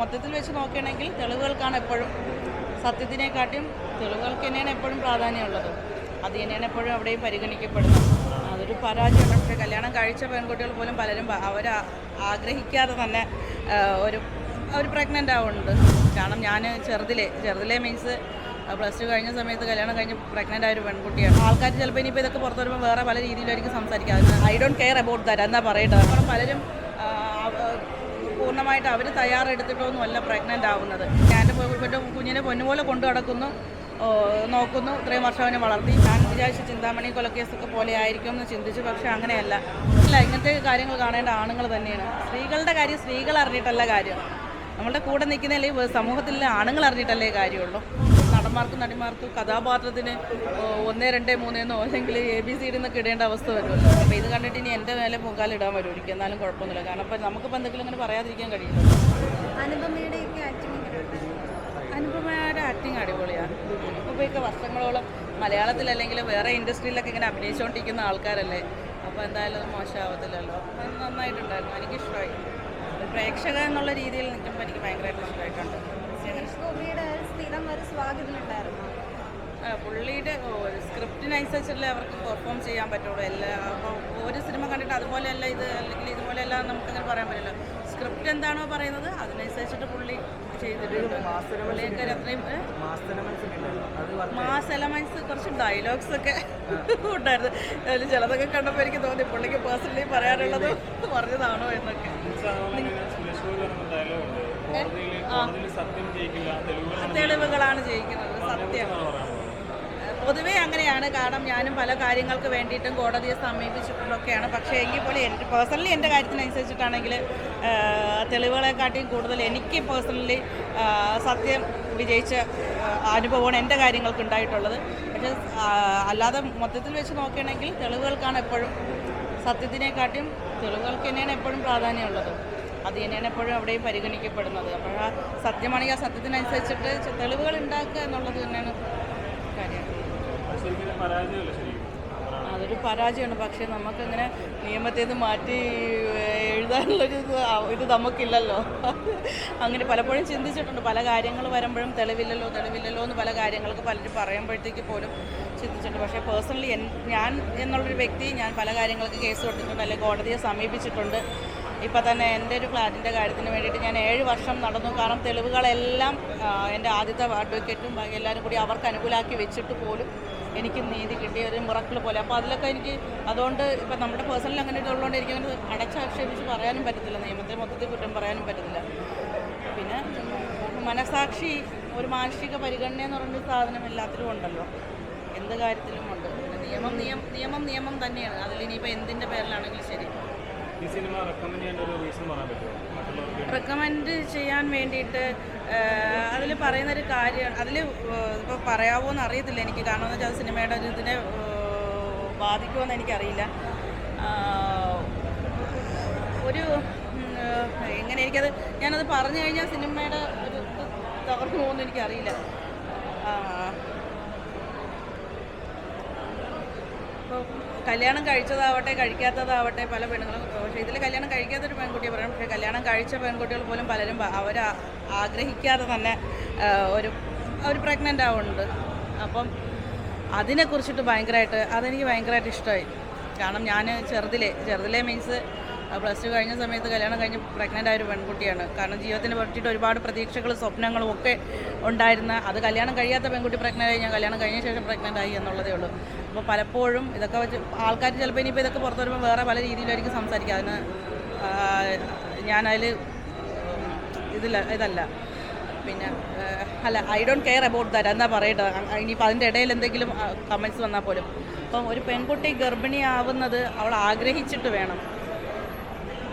മൊത്തത്തിൽ വെച്ച് നോക്കുകയാണെങ്കിൽ തെളിവുകൾക്കാണ് എപ്പോഴും സത്യത്തിനെക്കാട്ടിയും തെളിവുകൾക്ക് തന്നെയാണ് എപ്പോഴും പ്രാധാന്യമുള്ളത്. അത് തന്നെയാണ് എപ്പോഴും അവിടെയും പരിഗണിക്കപ്പെടുന്നത്. അതൊരു പരാജയമാണ്. പക്ഷേ കല്യാണം കഴിച്ച പെൺകുട്ടികൾ പോലും പലരും അവർ ആഗ്രഹിക്കാതെ തന്നെ ഒരു അവർ പ്രഗ്നന്റ് ആവുന്നുണ്ട്. കാരണം ഞാൻ ചെറുതിലെ ചെറുതിലെ മീൻസ് പ്ലസ് ടു കഴിഞ്ഞ സമയത്ത് കല്യാണം കഴിഞ്ഞ് പ്രഗ്നന്റ് ആയ ഒരു പെൺകുട്ടിയാണ്. ആൾക്കാർ ചിലപ്പോൾ ഇനിയിപ്പോൾ ഇതൊക്കെ പുറത്തു വരുമ്പോൾ വേറെ പല രീതിയിലായിരിക്കും സംസാരിക്കുക. I don't care about that എന്നാ പറയട്ടെ. അപ്പം പലരും പൂർണമായിട്ട് അവർ തയ്യാറെടുത്തിട്ടൊന്നും അല്ല പ്രഗ്നന്റ് ആവുന്നത് ഞാൻ എന്റെ കുഞ്ഞിനെ പൊന്നുപോലെ കൊണ്ടു നടക്കുന്നു. നോക്കുന്നു. ഇത്രയും വർഷം അവനെ വളർത്തി. ഞാൻ വിചാരിച്ച ചിന്താമണി കൊലക്കേസൊക്കെ പോലെ ആയിരിക്കും എന്ന് ചിന്തിച്ചു. പക്ഷേ അങ്ങനെയല്ല. അല്ല ഇങ്ങനത്തെ കാര്യങ്ങൾ കാണേണ്ട ആണുങ്ങൾ തന്നെയാണ്. സ്ത്രീകളുടെ കാര്യം സ്ത്രീകൾ അറിഞ്ഞിട്ടല്ല കാര്യം. നമ്മളുടെ കൂടെ നിൽക്കുന്നതിൽ സമൂഹത്തിലെ ആണുങ്ങൾ അറിഞ്ഞിട്ടല്ലേ കാര്യമുള്ളൂ. നടന്മാർക്കും നടിമാർക്കും കഥാപാത്രത്തിന് ഒന്ന് രണ്ട് മൂന്നെന്നോ അല്ലെങ്കിൽ എ ബി സി ഡി എന്നൊക്കെ ഇടേണ്ട അവസ്ഥ വരുമല്ലോ. അപ്പോൾ ഇത് കണ്ടിട്ട് ഇനി എന്റെ മേലെ പൊങ്കാലിടാൻ വരും ഒരിക്കൽ എന്നാലും കുഴപ്പമൊന്നുമില്ല. കാരണം ഇപ്പം നമുക്കിപ്പോൾ എന്തെങ്കിലും അങ്ങനെ പറയാതിരിക്കാൻ കഴിയില്ല. അനുപമയുടെ ആക്ടിങ് അടിപൊളിയാണ്. അനുപമയൊക്കെ വർഷങ്ങളോളം മലയാളത്തിലല്ലെങ്കിൽ വേറെ ഇൻഡസ്ട്രിയിലൊക്കെ ഇങ്ങനെ അഭിനയിച്ചുകൊണ്ടിരിക്കുന്ന ആൾക്കാരല്ലേ? അപ്പോൾ എന്തായാലും അത് മോശമാവത്തില്ലല്ലോ. അത് നന്നായിട്ടുണ്ടായിരുന്നു. എനിക്കിഷ്ടമായി പ്രേക്ഷക എന്നുള്ള രീതിയിൽ നിൽക്കുമ്പോൾ എനിക്ക് ഭയങ്കരമായിട്ട് ഇഷ്ടമായിട്ടുണ്ട് സുരേഷ് ഗോപിയുടെ സ്ഥിരം ഒരു സ്വാഗതമുണ്ടായിരുന്നു ആ, പുള്ളിയുടെ സ്ക്രിപ്റ്റിനനുസരിച്ചല്ലേ അവർക്ക് പെർഫോം ചെയ്യാൻ പറ്റുള്ളൂ. എല്ലാ അപ്പോൾ ഒരു സിനിമ കണ്ടിട്ട് അതുപോലെയല്ല ഇത് അല്ലെങ്കിൽ ഇതുപോലെയല്ല നമുക്കങ്ങനെ പറയാൻ പറ്റില്ല. സ്ക്രിപ്റ്റ് എന്താണോ പറയുന്നത് അതിനനുസരിച്ചിട്ട് പുള്ളി ചെയ്തിട്ടുണ്ട്. പുള്ളിയൊക്കെ അത്രയും ഏ? മാസ് എലമെന്റ്സ് കുറച്ച് ഡയലോഗ്സ് ഒക്കെ ഉണ്ടായിരുന്നു. അതിൽ ചിലതൊക്കെ കണ്ടപ്പോൾ എനിക്ക് തോന്നി പുള്ളിക്ക് പേഴ്സണലി പറയാനുള്ളത് പറഞ്ഞതാണോ എന്നൊക്കെ. തെളിവുകളാണ് ജയിക്കുന്നത്. സത്യം. പൊതുവേ അങ്ങനെയാണ്. കാരണം ഞാനും പല കാര്യങ്ങൾക്ക് വേണ്ടിയിട്ടും കോടതിയെ സമീപിച്ചിട്ടുള്ളൊക്കെയാണ്. പക്ഷേ എങ്കിൽ പോലും എനിക്ക് പേഴ്സണലി എന്റെ കാര്യത്തിനനുസരിച്ചിട്ടാണെങ്കിൽ തെളിവുകളെക്കാട്ടിയും കൂടുതൽ എനിക്ക് പേഴ്സണലി സത്യം വിജയിച്ച അനുഭവമാണ് എന്റെ കാര്യങ്ങൾക്ക് ഉണ്ടായിട്ടുള്ളത് പക്ഷേ അല്ലാതെ മൊത്തത്തിൽ വെച്ച് നോക്കുകയാണെങ്കിൽ തെളിവുകൾക്കാണ് എപ്പോഴും സത്യത്തിനെക്കാട്ടിയും തെളിവുകൾക്ക് തന്നെയാണ് എപ്പോഴും പ്രാധാന്യമുള്ളത്. അത് തന്നെയാണ് എപ്പോഴും അവിടെയും പരിഗണിക്കപ്പെടുന്നത്. അപ്പോൾ ആ സത്യമാണെങ്കിൽ ആ സത്യത്തിനനുസരിച്ചിട്ട് തെളിവുകൾ ഉണ്ടാക്കുക എന്നുള്ളത് തന്നെയാണ് കാര്യം അതൊരു പരാജയമാണ്. പക്ഷെ നമുക്കിങ്ങനെ നിയമത്തിൽ നിന്ന് മാറ്റി എഴുതാനുള്ളൊരു ഇത് നമുക്കില്ലല്ലോ. അങ്ങനെ പലപ്പോഴും ചിന്തിച്ചിട്ടുണ്ട്. പല കാര്യങ്ങൾ വരുമ്പോഴും തെളിവില്ലല്ലോ തെളിവില്ലല്ലോ എന്ന് പല കാര്യങ്ങൾക്ക് പലരും പറയുമ്പോഴത്തേക്ക് പോലും ചിന്തിച്ചിട്ടുണ്ട്. പക്ഷേ പേഴ്സണലി ഞാൻ എന്നുള്ളൊരു വ്യക്തി ഞാൻ പല കാര്യങ്ങൾക്ക് കേസ് കൊടുത്തിട്ടുണ്ട്. അല്ലെങ്കിൽ കോടതിയെ സമീപിച്ചിട്ടുണ്ട്. ഇപ്പം തന്നെ എന്റെ ഒരു ഫ്ലാറ്റിന്റെ കാര്യത്തിന് വേണ്ടിയിട്ട് ഞാൻ ഏഴ് വർഷം നടന്നു. കാരണം തെളിവുകളെല്ലാം എന്റെ ആദ്യത്തെ അഡ്വക്കേറ്റും എല്ലാവരും കൂടി അവർക്ക് അനുകൂലമാക്കി വെച്ചിട്ട് പോലും എനിക്ക് നീതി കിട്ടിയ ഒരു മുറക്കിൾ പോലെ. അപ്പോൾ അതിലൊക്കെ എനിക്ക് അതുകൊണ്ട് ഇപ്പം നമ്മുടെ പേഴ്സണൽ അങ്ങനെ ഇതുള്ളതുകൊണ്ട് എനിക്ക് അങ്ങനെ അടച്ചാക്ഷേപിച്ച് പറയാനും പറ്റത്തില്ല. നിയമത്തെ മൊത്തത്തിൽ കുറ്റം പറയാനും പറ്റത്തില്ല. പിന്നെ മനസാക്ഷി ഒരു മാനുഷിക പരിഗണന എന്ന് പറയുന്ന സാധനം എല്ലാത്തിലും ഉണ്ടല്ലോ. എന്ത് കാര്യത്തിലും ഉണ്ട്. നിയമം നിയമം നിയമം തന്നെയാണ്. അതിലിനിയിപ്പോൾ എന്തിന്റെ പേരിലാണെങ്കിലും ശരി. റെക്കമെൻഡ് ചെയ്യാൻ വേണ്ടിയിട്ട് അതിൽ പറയുന്നൊരു കാര്യം അതിൽ ഇപ്പോൾ പറയാവോ എന്ന് അറിയത്തില്ല എനിക്ക്. കാരണം എന്ന് വെച്ചാൽ സിനിമയുടെ ഒരു ഇതിനെ ബാധിക്കുമെന്ന് എനിക്കറിയില്ല. ഒരു എങ്ങനെ എനിക്കത് ഞാനത് പറഞ്ഞു കഴിഞ്ഞാൽ സിനിമയുടെ ഒരു തകർന്നു പോകുമെന്ന് എനിക്കറിയില്ല. ആഹ്, ഇപ്പോൾ കല്യാണം കഴിച്ചതാവട്ടെ കഴിക്കാത്തതാവട്ടെ പല പെണ്ണുങ്ങളും. പക്ഷേ ഇതിൽ കല്യാണം കഴിക്കാത്തൊരു പെൺകുട്ടിയെ പറയാം പക്ഷേ കല്യാണം കഴിച്ച പെൺകുട്ടികൾ പോലും പലരും അവർ ആഗ്രഹിക്കാതെ തന്നെ ഒരു ഒരു പ്രഗ്നന്റ് ആവുന്നുണ്ട്. അപ്പം അതിനെക്കുറിച്ചിട്ട് ഭയങ്കരമായിട്ട് അതെനിക്ക് ഭയങ്കരമായിട്ട് ഇഷ്ടമായി കാരണം ഞാൻ ചെറുതിലെ ചെറുതിലെ മീൻസ് പ്ലസ് ടു കഴിഞ്ഞ സമയത്ത് കല്യാണം കഴിഞ്ഞ് പ്രഗ്നന്റ് ആയ ഒരു പെൺകുട്ടിയാണ്. കാരണം ജീവിതത്തിനെ പറ്റിയിട്ട് ഒരുപാട് പ്രതീക്ഷകളും സ്വപ്നങ്ങളും ഒക്കെ ഉണ്ടായിരുന്ന അത് കല്യാണം കഴിയാത്ത പെൺകുട്ടി പ്രഗ്നന്റ് ആയി ഞാൻ കല്യാണം കഴിഞ്ഞ ശേഷം പ്രഗ്നന്റ് ആയി എന്നുള്ളതേ ഉള്ളൂ. അപ്പോൾ പലപ്പോഴും ഇതൊക്കെ വെച്ച് ആൾക്കാർ ചിലപ്പോൾ ഇനിയിപ്പോൾ ഇതൊക്കെ പുറത്തു വരുമ്പോൾ വേറെ പല രീതിയിലായിരിക്കും സംസാരിക്കുക. അതിന് ഞാനതിൽ ഇതില്ല ഇതല്ല. പിന്നെ അല്ല I don't care about that എന്നാ പറയട്ടെ? ഇനിയിപ്പോൾ അതിന്റെ ഇടയിൽ എന്തെങ്കിലും കമൻസ് വന്നാൽ പോലും. അപ്പം ഒരു പെൺകുട്ടി ഗർഭിണിയാവുന്നത് അവൾ ആഗ്രഹിച്ചിട്ട് വേണം.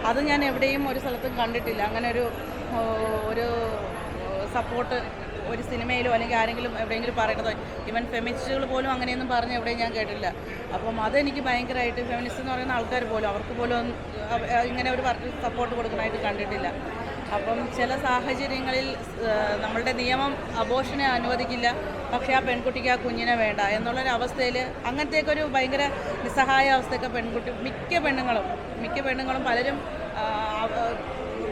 അത് ഞാൻ എവിടെയും ഒരു സ്ഥലത്തും കണ്ടിട്ടില്ല. അങ്ങനെ ഒരു ഒരു സപ്പോർട്ട് ഒരു സിനിമയിലോ അല്ലെങ്കിൽ ആരെങ്കിലും എവിടെയെങ്കിലും പറയണതോ ഇവൻ ഫെമിനിസ്റ്റുകൾ പോലും അങ്ങനെയൊന്നും പറഞ്ഞ് എവിടെയും ഞാൻ കേട്ടില്ല അപ്പം അതെനിക്ക് ഭയങ്കരമായിട്ട് ഫെമിനിസ്റ്റ് എന്ന് പറയുന്ന ആൾക്കാർ പോലും അവർക്ക് പോലും ഇങ്ങനെ ഒരു സപ്പോർട്ട് കൊടുക്കണമായിട്ട് കണ്ടിട്ടില്ല. അപ്പം ചില സാഹചര്യങ്ങളിൽ നമ്മളുടെ നിയമം അബോഷനെ അനുവദിക്കില്ല. പക്ഷേ ആ പെൺകുട്ടിക്ക് ആ കുഞ്ഞിനെ വേണ്ട എന്നുള്ളൊരു അവസ്ഥയിൽ അങ്ങനത്തെയൊക്കെ ഒരു ഭയങ്കര നിസ്സഹായ അവസ്ഥയൊക്കെ പെൺകുട്ടി മിക്ക പെണ്ണുങ്ങളും മിക്ക പെണ്ണുങ്ങളും പലരും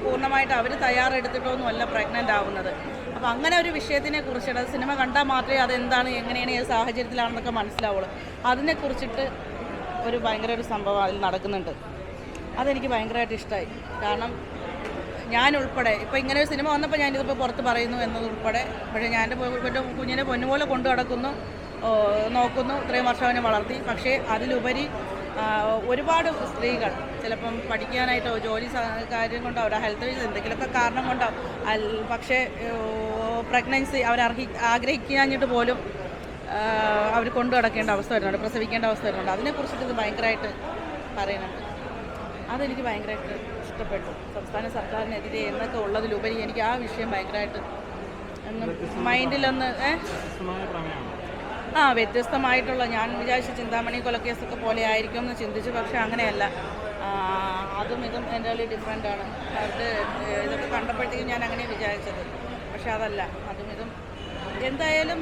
പൂർണമായിട്ട് അവർ തയ്യാറെടുത്തിട്ടൊന്നുമല്ല പ്രഗ്നന്റ് ആവുന്നത്. അപ്പോൾ അങ്ങനെ ഒരു വിഷയത്തിനെ കുറിച്ചിട്ട് സിനിമ കണ്ടാൽ മാത്രമേ അതെന്താണ് എങ്ങനെയാണ് ഏത് സാഹചര്യത്തിലാണെന്നൊക്കെ മനസ്സിലാവുള്ളൂ. അതിനെക്കുറിച്ചിട്ട് ഒരു ഭയങ്കര ഒരു സംഭവം അതിൽ നടക്കുന്നുണ്ട്. അതെനിക്ക് ഭയങ്കരമായിട്ട് ഇഷ്ടമായി കാരണം ഞാൻ ഉൾപ്പെടെ ഇപ്പോൾ ഇങ്ങനെ ഒരു സിനിമ വന്നപ്പോൾ ഞാനിതിപ്പോൾ പുറത്ത് പറയുന്നു എന്നതുൾപ്പെടെ. പക്ഷേ ഞാൻ എന്റെ കുഞ്ഞിനെ പൊന്നുപോലെ കൊണ്ടു നടക്കുന്നു നോക്കുന്നു ഇത്രയും വർഷം അവനെ വളർത്തി. പക്ഷേ അതിലുപരി ഒരുപാട് സ്ത്രീകൾ ചിലപ്പം പഠിക്കാനായിട്ടോ ജോലി കാര്യം കൊണ്ടോ അവരുടെ ഹെൽത്ത് എന്തെങ്കിലുമൊക്കെ കാരണം കൊണ്ടോ പക്ഷേ പ്രഗ്നൻസി അവരർഹി ആഗ്രഹിക്കാഞ്ഞിട്ട് പോലും അവർ കൊണ്ടു നടക്കേണ്ട അവസ്ഥ വരുന്നുണ്ട് പ്രസവിക്കേണ്ട അവസ്ഥ വരുന്നുണ്ട്. അതിനെക്കുറിച്ചിട്ട് ഇത് ഭയങ്കരമായിട്ട് പറയുന്നുണ്ട്. അതെനിക്ക് ഭയങ്കരമായിട്ട് ഇഷ്ടപ്പെട്ടു സംസ്ഥാന സർക്കാരിനെതിരെ എന്നൊക്കെ ഉള്ളതിലുപരി എനിക്ക് ആ വിഷയം ഭയങ്കരമായിട്ട് മൈൻഡിലൊന്ന് ആ വ്യത്യസ്തമായിട്ടുള്ള ഞാൻ വിചാരിച്ച ചിന്താമണി കൊലക്കേസൊക്കെ പോലെ ആയിരിക്കും എന്ന് ചിന്തിച്ചു പക്ഷെ അങ്ങനെയല്ല. അതും ഇതും എന്റെ ഡിഫറെന്റ് ആണ്. അവരുടെ ഇതൊക്കെ കണ്ടപ്പോഴത്തേക്കും ഞാൻ അങ്ങനെ വിചാരിച്ചത്. പക്ഷെ അതല്ല അതും ഇതും എന്തായാലും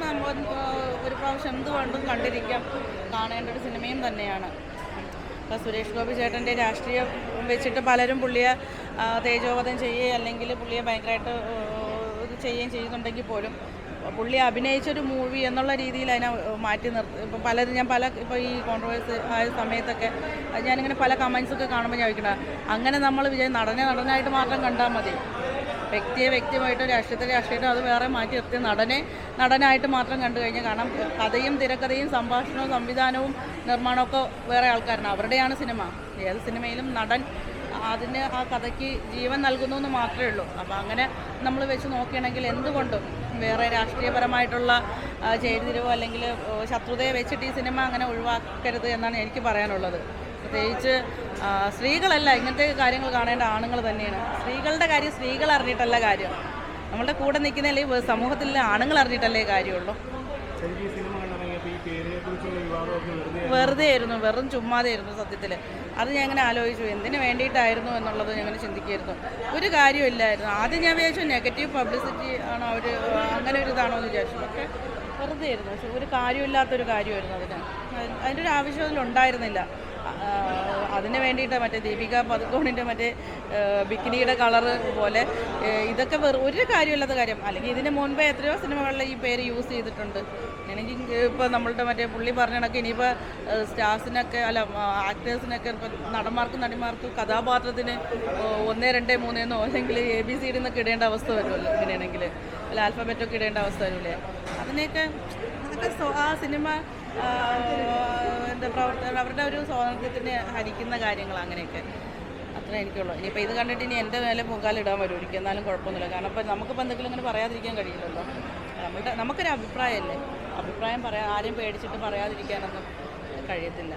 ഒരു പ്രാവശ്യം എന്തുകൊണ്ടും കണ്ടിരിക്കാം. കാണേണ്ട ഒരു സിനിമയും തന്നെയാണ്. ഇപ്പോൾ സുരേഷ് ഗോപി ചേട്ടന്റെ രാഷ്ട്രീയം വെച്ചിട്ട് പലരും പുള്ളിയെ തേജോവധം ചെയ്യുകയും അല്ലെങ്കിൽ പുള്ളിയെ ഭയങ്കരമായിട്ട് ഇത് ചെയ്യുകയും ചെയ്യുന്നുണ്ടെങ്കിൽ പോലും പുള്ളി അഭിനയിച്ചൊരു മൂവി എന്നുള്ള രീതിയിൽ അതിനെ മാറ്റി നിർത്തി. ഇപ്പോൾ പലരും ഞാൻ പല ഇപ്പോൾ ഈ കോൺട്രവേഴ്സ് ആയ സമയത്തൊക്കെ ഞാനിങ്ങനെ പല കമൻസൊക്കെ കാണുമ്പോൾ ഞാൻ വയ്ക്കണം അങ്ങനെ നമ്മൾ വിജയ് നടനെ നടനായിട്ട് മാത്രം കണ്ടാൽ മതി. വ്യക്തിയെ വ്യക്തിയുമായിട്ട് രാഷ്ട്രീയത്തെ രാഷ്ട്രീയത്തെ അത് വേറെ മാറ്റി നിർത്തി നടനെ നടനായിട്ട് മാത്രം കണ്ടു കഴിഞ്ഞാൽ കാരണം കഥയും തിരക്കഥയും സംഭാഷണവും സംവിധാനവും നിർമ്മാണമൊക്കെ വേറെ ആൾക്കാരാണ് അവരുടെയാണ് സിനിമ. ഏത് സിനിമയിലും നടൻ അതിന് ആ കഥയ്ക്ക് ജീവൻ നൽകുന്നു എന്ന് മാത്രമേ ഉള്ളൂ. അപ്പോൾ അങ്ങനെ നമ്മൾ വെച്ച് നോക്കുകയാണെങ്കിൽ എന്തുകൊണ്ടും വേറെ രാഷ്ട്രീയപരമായിട്ടുള്ള ചേരിതിരിവ് അല്ലെങ്കിൽ ശത്രുതയെ വെച്ചിട്ട് ഈ സിനിമ അങ്ങനെ ഒഴിവാക്കരുത് എന്നാണ് എനിക്ക് പറയാനുള്ളത്. പ്രത്യേകിച്ച് സ്ത്രീകളല്ല ഇങ്ങനത്തെ കാര്യങ്ങൾ കാണേണ്ട ആണുങ്ങൾ തന്നെയാണ്. സ്ത്രീകളുടെ കാര്യം സ്ത്രീകൾ അറിഞ്ഞിട്ടല്ല കാര്യം. നമ്മളുടെ കൂടെ നിൽക്കുന്ന സമൂഹത്തിലെ ആണുങ്ങൾ അറിഞ്ഞിട്ടല്ലേ കാര്യമുള്ളൂ എനിക്ക് ഈ സിനിമ കണ്ടിറങ്ങിയപ്പോൾ ഈ പേരിനെ കുറിച്ചുള്ള വിവാദമൊക്കെ വെറുതെ ആയിരുന്നു വെറും ചുമ്മാതെയായിരുന്നു സത്യത്തിൽ അത് ഞാൻ ഇങ്ങനെ ആലോചിച്ചു എന്തിനു വേണ്ടിയിട്ടായിരുന്നു എന്നുള്ളത് ഞാൻ ഇങ്ങനെ ചിന്തിക്കുമായിരുന്നു ഒരു കാര്യമില്ലായിരുന്നു ആദ്യം ഞാൻ വിചാരിച്ചു നെഗറ്റീവ് പബ്ലിസിറ്റി ആണോ അവർ അങ്ങനെ ഒരു ഇതാണോ എന്ന് വിചാരിച്ചു. പക്ഷേ വെറുതെ ആയിരുന്നു പക്ഷെ ഒരു കാര്യമില്ലാത്തൊരു കാര്യമായിരുന്നു അതിന് അതിന്റെ ഒരു ആവശ്യം അതിലുണ്ടായിരുന്നില്ല. അതിന് വേണ്ടിയിട്ട് മറ്റേ ദീപിക പതുക്കോണിന്റെ മറ്റേ ബിക്കിനിയുടെ കളറ് പോലെ ഇതൊക്കെ വെറു ഒരു കാര്യമില്ലാത്ത കാര്യം. അല്ലെങ്കിൽ ഇതിന് മുൻപേ എത്രയോ സിനിമകളിൽ ഈ പേര് യൂസ് ചെയ്തിട്ടുണ്ട്. എനിക്ക് ഇപ്പോൾ നമ്മളുടെ മറ്റേ പുള്ളി പറഞ്ഞ ഇനിയിപ്പോൾ സ്റ്റാർസിനൊക്കെ അല്ല ആക്ടേഴ്സിനൊക്കെ ഇപ്പം നടന്മാർക്കും നടിമാർക്കും കഥാപാത്രത്തിന് ഒന്ന് രണ്ട് മൂന്നേന്നോ അല്ലെങ്കിൽ എ ബി സി ഡി എന്നൊക്കെ ഇടേണ്ട അവസ്ഥ വരുമല്ലോ ഇങ്ങനെയാണെങ്കിൽ. അല്ല ആൽഫബറ്റൊക്കെ ഇടേണ്ട അവസ്ഥ വരില്ലേ അതിനെയൊക്കെ ആ സിനിമ എന്താ പ്രവർത്തകർ അവരുടെ ഒരു സ്വാതന്ത്ര്യത്തിന് ഹരിക്കുന്ന കാര്യങ്ങൾ അങ്ങനെയൊക്കെ. അത്ര എനിക്കുള്ളൂ. ഇനിയിപ്പോൾ ഇത് കണ്ടിട്ട് ഇനി എന്റെ മേലെ പൊങ്കാലിടാൻ വരും. ഒരിക്കൽ എന്നാലും കുഴപ്പമൊന്നുമില്ല. കാരണം ഇപ്പം നമുക്കിപ്പോൾ എന്തെങ്കിലും ഇങ്ങനെ പറയാതിരിക്കാൻ കഴിയില്ലല്ലോ. നമ്മുടെ നമുക്കൊരു അഭിപ്രായമല്ലേ? അഭിപ്രായം പറയാൻ ആരും പേടിച്ചിട്ട് പറയാതിരിക്കാനൊന്നും കഴിയത്തില്ല.